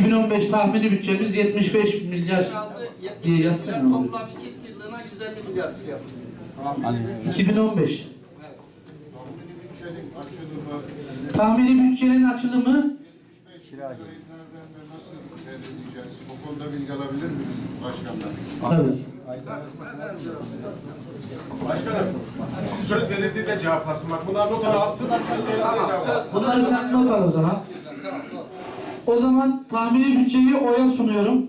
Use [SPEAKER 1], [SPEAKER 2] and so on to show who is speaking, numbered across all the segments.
[SPEAKER 1] 2015 tahmini bütçemiz 75 milyar diye yazsana.
[SPEAKER 2] Toplam iki yıllığına 150 milyar şey yapıyor.
[SPEAKER 1] 2015. Tahmini bütçenin açılımı
[SPEAKER 3] belirleyeceğiz? Bu konuda bilgi alabilir miyiz başkanlar?
[SPEAKER 1] tabii.
[SPEAKER 4] Başkanım, siz söz verildiğinde cevaplasın. Bak bunlar notunu alsın.
[SPEAKER 1] Bunları sen not al o zaman. O zaman tahmini bütçeyi O'ya sunuyorum.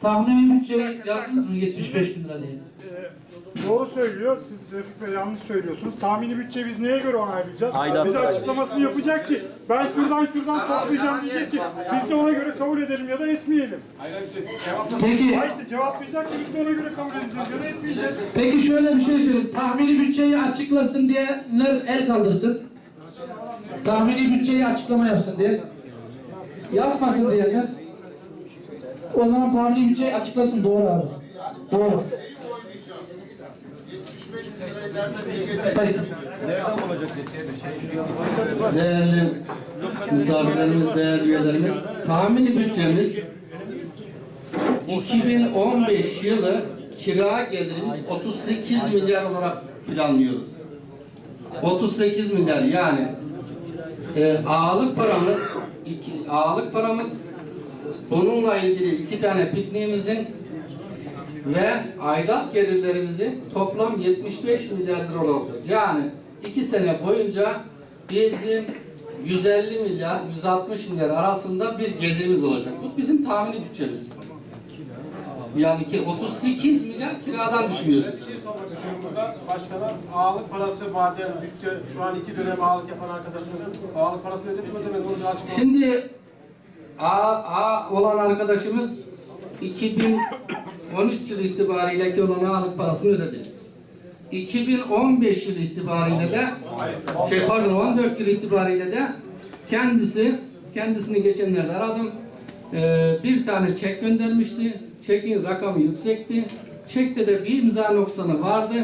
[SPEAKER 1] Tahmini bütçeyi yazdınız mı 75 bin lira diye?
[SPEAKER 5] Doğru söylüyor. Siz Refik Bey yanlış söylüyorsunuz. Tahmini bütçe biz neye göre onaylayacağız? Bize açıklamasını yapacak ki ben şuradan şuradan toplayacağım diyecek ki biz de ona göre kabul edelim ya da etmeyelim.
[SPEAKER 4] Aynen.
[SPEAKER 1] Peki,
[SPEAKER 5] Ha işte cevaplayacak ki biz de ona göre kabul edeceğiz ya da etmeyeceğiz.
[SPEAKER 1] peki şöyle bir şey söyleyeyim. Tahmini bütçeyi açıklasın diyenler el kaldırsın. Tahmini bütçeyi açıklama yapsın diye. Yapmasın diyenler. O zaman tahmini bütçeyi açıklasın. Doğru abi. Doğru.
[SPEAKER 3] 75 bin lirayı nereden
[SPEAKER 1] Peki.
[SPEAKER 2] Değerli misafirlerimiz, değerli üyelerimiz, tahmini bütçemiz 2015 yılı kira gelirimiz 38 milyar olarak planlıyoruz. 38 milyar yani e, ağalık paramız iki, ağalık paramız bununla ilgili iki tane pikniğimizin ve aidat gelirlerimizi toplam 75 milyar lira olacak. Yani iki sene boyunca bizim 150 milyar, 160 milyar arasında bir gelirimiz olacak. Bu bizim tahmini bütçemiz. Yani ki 38 milyar kiradan düşünüyoruz.
[SPEAKER 4] Bir şey sormak istiyorum burada. Başkana ağalık parası maden bütçe şu an iki dönem ağalık yapan arkadaşımızın ağalık parasını ödedi mi ödemedi mi? Onu bir
[SPEAKER 2] Şimdi A, A olan arkadaşımız 2013 yılı itibariyle ki olan ağalık parasını ödedi. 2015 yılı itibariyle de şey pardon 14 yıl itibariyle de kendisi kendisini geçenlerde aradım. Ee, bir tane çek göndermişti. Çekin rakamı yüksekti. Çekte de bir imza noksanı vardı.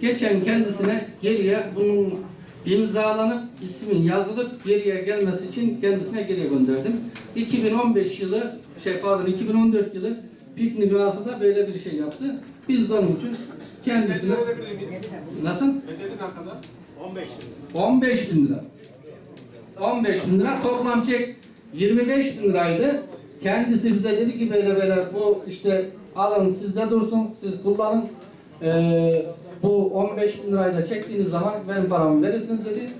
[SPEAKER 2] Geçen kendisine geriye bunun imzalanıp ismin yazılıp geriye gelmesi için kendisine geriye gönderdim. 2015 yılı şey pardon 2014 yılı piknik da böyle bir şey yaptı. Biz de onun için kendisine nasıl?
[SPEAKER 4] Bedeli ne kadar?
[SPEAKER 2] 15 bin lira. 15 bin lira. Toplam çek 25 bin liraydı. Kendisi bize dedi ki böyle böyle bu işte alın sizde dursun siz kullanın. Ee, bu 15 bin lirayı da çektiğiniz zaman benim paramı verirsiniz dedi.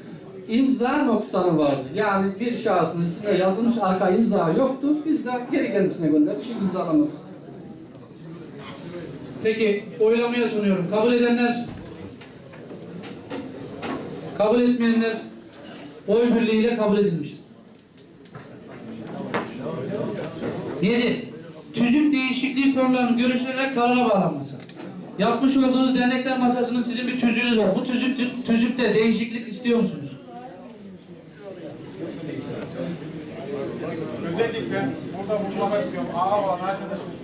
[SPEAKER 2] İmza noksanı vardı. Yani bir şahsın ismine yazılmış arka imza yoktu. Biz de geri kendisine gönderdik. Şimdi imzalaması.
[SPEAKER 1] Peki oylamaya sunuyorum. Kabul edenler, kabul etmeyenler oy birliğiyle kabul edilmiştir. 7. Tüzük değişikliği konularının görüşülerek karara bağlanması. Yapmış olduğunuz dernekler masasının sizin bir tüzüğünüz var. Bu tüzük, tüzükte değişiklik istiyor musunuz?
[SPEAKER 4] Özellikle burada vurgulamak istiyorum. Ağa olan arkadaşımız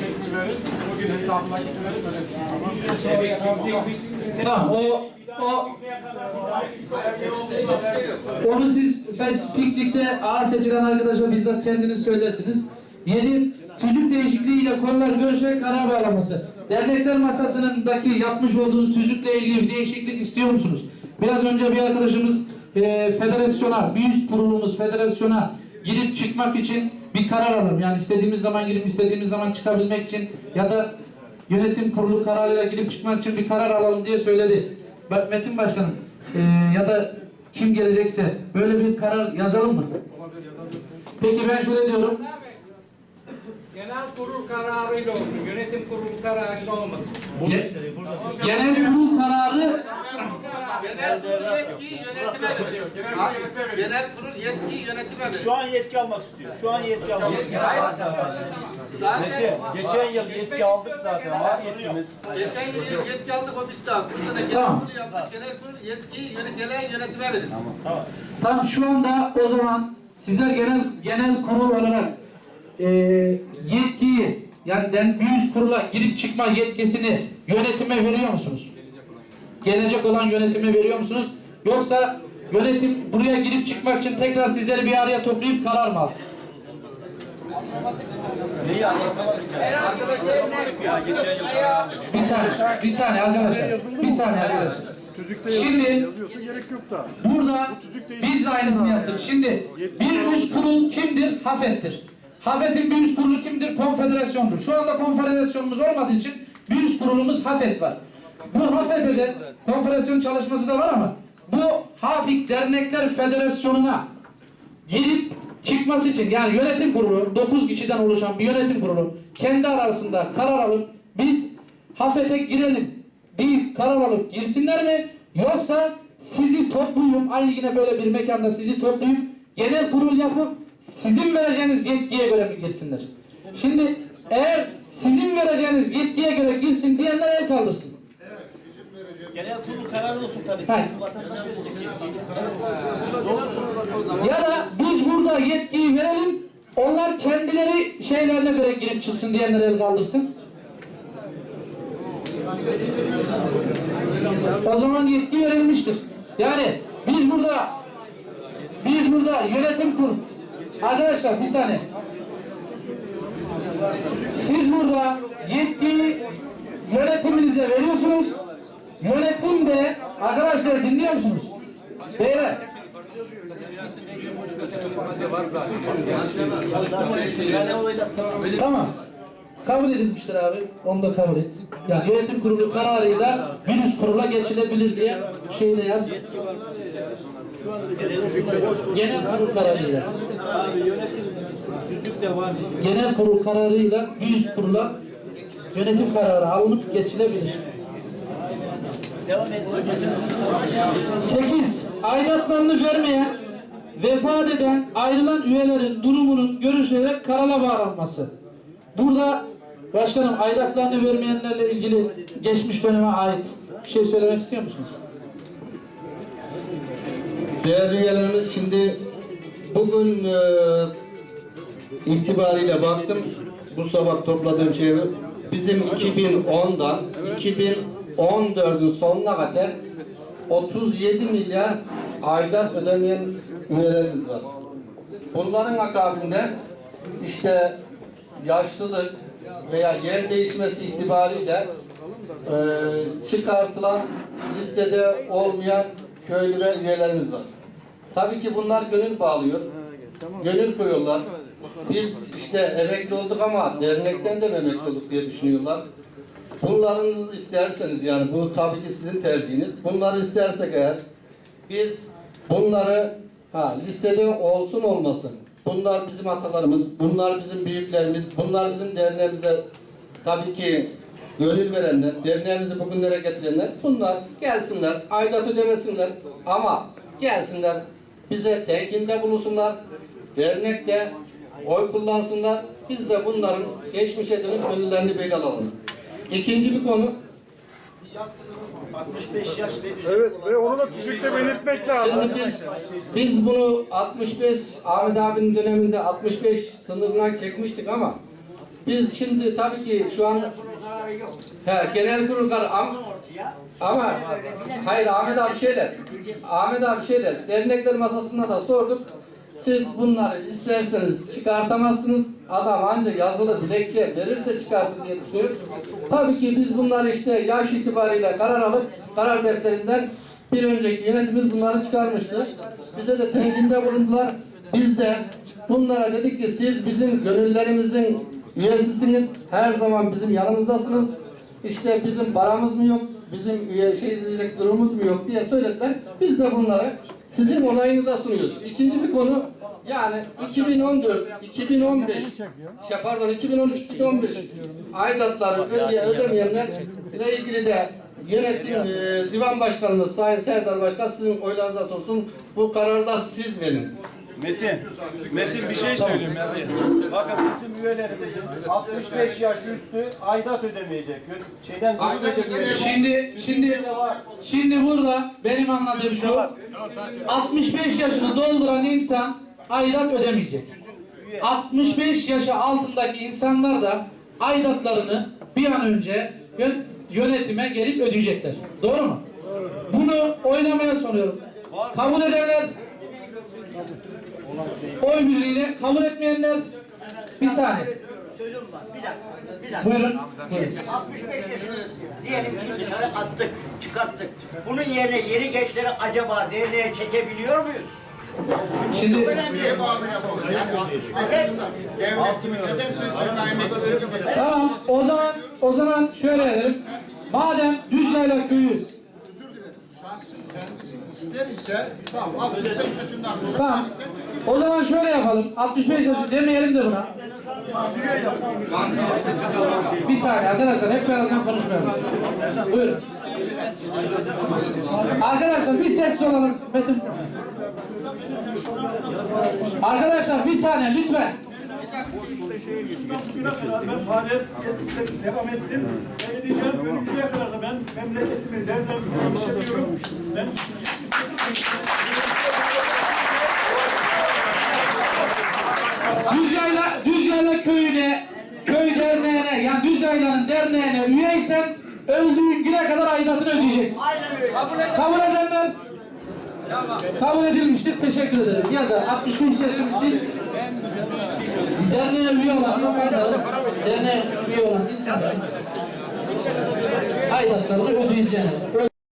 [SPEAKER 4] çekimi verir. Bugün verir, ödesin.
[SPEAKER 1] Tamam o o Onu siz piknikte ağır seçilen arkadaşa bizzat kendiniz söylersiniz. Yedi, tüzük değişikliğiyle konular görüşerek karar bağlaması. Dernekler masasındaki yapmış olduğunuz tüzükle ilgili bir değişiklik istiyor musunuz? Biraz önce bir arkadaşımız e, federasyona, bir üst kurulumuz federasyona girip çıkmak için bir karar alalım. Yani istediğimiz zaman girip istediğimiz zaman çıkabilmek için ya da yönetim kurulu kararıyla girip çıkmak için bir karar alalım diye söyledi. Bak Metin Başkanım e, ya da kim gelecekse böyle bir karar yazalım mı? Peki ben şöyle diyorum.
[SPEAKER 6] Genel kurul kararıyla olsun, yönetim kurulu kararıyla olmasın.
[SPEAKER 1] Ge- genel kurul kararı
[SPEAKER 2] Genel kurul yetkiyi yönetime veriyor.
[SPEAKER 4] Genel
[SPEAKER 2] kurul yetkiyi yönetime veriyor.
[SPEAKER 7] Şu an yetki almak istiyor. Şu an yetki almak istiyor.
[SPEAKER 2] Zaten
[SPEAKER 7] Geçen yıl yetki aldık zaten. Var yetkimiz.
[SPEAKER 2] geçen yıl yetki aldık o bitti abi. Bu sene genel
[SPEAKER 1] Tamam.
[SPEAKER 2] kurul yaptık. Genel kurul yetkiyi gelen yönetime verir.
[SPEAKER 1] Tamam şu anda o zaman sizler genel genel kurul olarak e, yetkiyi yani den, bir üst kurula girip çıkma yetkisini yönetime veriyor musunuz? Gelecek olan yönetime veriyor musunuz? Yoksa yönetim buraya girip çıkmak için tekrar sizleri bir araya toplayıp karar mı alsın? Bir saniye, bir saniye arkadaşlar. Bir saniye arkadaşlar. Şimdi. Burada biz de aynısını yaptık. Şimdi bir üst kurul kimdir? Hafet'tir. Hafet'in bir üst kurulu kimdir? Konfederasyondur. Şu anda konfederasyonumuz olmadığı için bir üst kurulumuz Hafet var. Bu Hafet'e de konfederasyon çalışması da var ama bu Hafik Dernekler Federasyonu'na girip çıkması için yani yönetim kurulu 9 kişiden oluşan bir yönetim kurulu kendi arasında karar alıp biz Hafet'e girelim deyip karar alıp girsinler mi yoksa sizi toplayıp aynı yine böyle bir mekanda sizi toplayıp genel kurul yapıp sizin vereceğiniz yetkiye göre mi girsinler? Şimdi eğer sizin vereceğiniz yetkiye göre girsin diyenler el kaldırsın.
[SPEAKER 7] Genel kurul kararı olsun tabii.
[SPEAKER 1] Hayır.
[SPEAKER 7] Vatandaş verecek yetkiyi.
[SPEAKER 1] Ya da biz burada yetkiyi verelim, onlar kendileri şeylerine göre girip çıksın diyenler el kaldırsın. O zaman yetki verilmiştir. Yani biz burada biz burada yönetim kur. Arkadaşlar bir saniye. Siz burada yetkiyi yönetiminize veriyorsunuz. Yönetim de arkadaşlar dinliyor musunuz? Beyler Tamam. Kabul edilmiştir abi. Onu da kabul et. Yani yönetim kurulu kararıyla bir üst kurula geçilebilir diye şeyde yaz. Genel kurul kararıyla. Genel kurul kararıyla bir üst kurula yönetim kararı alınıp geçilebilir.
[SPEAKER 7] Devam et.
[SPEAKER 1] 8. Aidatlarını vermeyen, vefat eden, ayrılan üyelerin durumunun görüşülerek karara bağlanması. Burada başkanım aidatlarını vermeyenlerle ilgili geçmiş döneme ait bir şey söylemek istiyor musunuz?
[SPEAKER 2] Değerli üyelerimiz şimdi bugün e, itibariyle baktım bu sabah topladığım şey bizim 2010'dan 2014'ün sonuna kadar 37 milyar aidat ödemeyen üyelerimiz var. Bunların akabinde işte yaşlılık veya yer değişmesi itibariyle e, çıkartılan listede olmayan köylü ve üyelerimiz var. Tabii ki bunlar gönül bağlıyor. Gönül koyuyorlar. Biz işte emekli olduk ama dernekten de emekli olduk diye düşünüyorlar. Bunların isterseniz yani bu tabii ki sizin tercihiniz. Bunları istersek eğer biz bunları ha listede olsun olmasın. Bunlar bizim atalarımız, bunlar bizim büyüklerimiz, bunlar bizim derneğimize tabii ki gönül verenler, derneğimizi bugünlere getirenler bunlar gelsinler, aidat ödemesinler ama gelsinler bize tenkinde bulunsunlar, dernekte oy kullansınlar. Biz de bunların geçmişe dönük gönüllerini belli alalım. İkinci bir konu
[SPEAKER 7] 65 yaş ve
[SPEAKER 5] Evet ve onu da tüzükte belirtmek lazım.
[SPEAKER 2] Şimdi biz, biz bunu 65 Ahmet abinin döneminde 65 sınırından çekmiştik ama biz şimdi tabii ki şu an he, genel kurul kararı ama, hayır Ahmet abi şeyler Ahmet abi şeyler dernekler masasında da sorduk siz bunları isterseniz çıkartamazsınız. Adam ancak yazılı dilekçe verirse çıkartır diye düşünüyoruz. Tabii ki biz bunları işte yaş itibariyle karar alıp karar defterinden bir önceki yönetimimiz bunları çıkarmıştı. Bize de tenkinde bulundular. Biz de bunlara dedik ki siz bizim gönüllerimizin üyesisiniz. Her zaman bizim yanımızdasınız. İşte bizim paramız mı yok, bizim üye şey diyecek durumumuz mu yok diye söylediler. Biz de bunları sizin onayınıza sunuyoruz. İkinci bir konu yani 2014, 2015, şey pardon 2013, 2015 aidatları ödeye ödemeyenler ile ilgili de yönetim e, divan başkanımız Sayın Serdar Başkan sizin oylarınıza sunsun. Bu kararı da siz verin.
[SPEAKER 7] Metin, Metin bir şey söyleyeyim Metin. Bakın bizim üyelerimizin 65 yaş üstü aidat ödemeyecek. Şeyden düşmeyecek.
[SPEAKER 1] Şimdi şimdi şimdi burada benim anladığım şu 65 yaşını dolduran insan aidat ödemeyecek. 65 yaşı altındaki insanlar da aidatlarını bir an önce yön- yönetime gelip ödeyecekler. Doğru mu? Bunu oylamaya soruyorum. Kabul edenler oy birliğiyle kabul etmeyenler bir saniye.
[SPEAKER 8] Sözüm var. Bir dakika. Bir dakika.
[SPEAKER 1] Buyurun. Buyurun.
[SPEAKER 8] 65 yaşındayız. Diyelim ki dışarı attık, çıkarttık. Bunun yerine yeni gençleri acaba derneğe çekebiliyor muyuz?
[SPEAKER 1] Şimdi
[SPEAKER 3] Neye bağlı yapalım? Yani 65 yaşında devlet neden SSK emeklisi gibi?
[SPEAKER 1] tamam o zaman o zaman şöyle edelim. Madem Düzcayla köyü
[SPEAKER 3] Özür dilerim. Kendisi ister ise tamam 65 yaşından sonra
[SPEAKER 1] Tamam. O zaman şöyle yapalım. 65 yaş demeyelim de buna. Bir saniye arkadaşlar hep beraber konuşmayalım. Buyurun. Arkadaşlar bir sessiz olalım. Metin.
[SPEAKER 9] Arkadaşlar bir saniye lütfen.
[SPEAKER 5] Kadar ben faaliyet ettim, devam ettim. Ben edeceğim ölümcüye kadar da ben memleketimi, devletimi seviyorum. Ben
[SPEAKER 1] Düzyayla, Düzyayla köyüne, köy derneğine, yani Düzyayla'nın derneğine üyeysen öldüğün güne kadar aidatını ödeyeceksin.
[SPEAKER 8] Aynen öyle.
[SPEAKER 1] Kabul edenler kabul edilmiştir. Teşekkür ederim. Ya da 65 yaşındasın. Derneğe üye olan insanların derneğe üye olan insanların aidatlarını ödeyeceğini.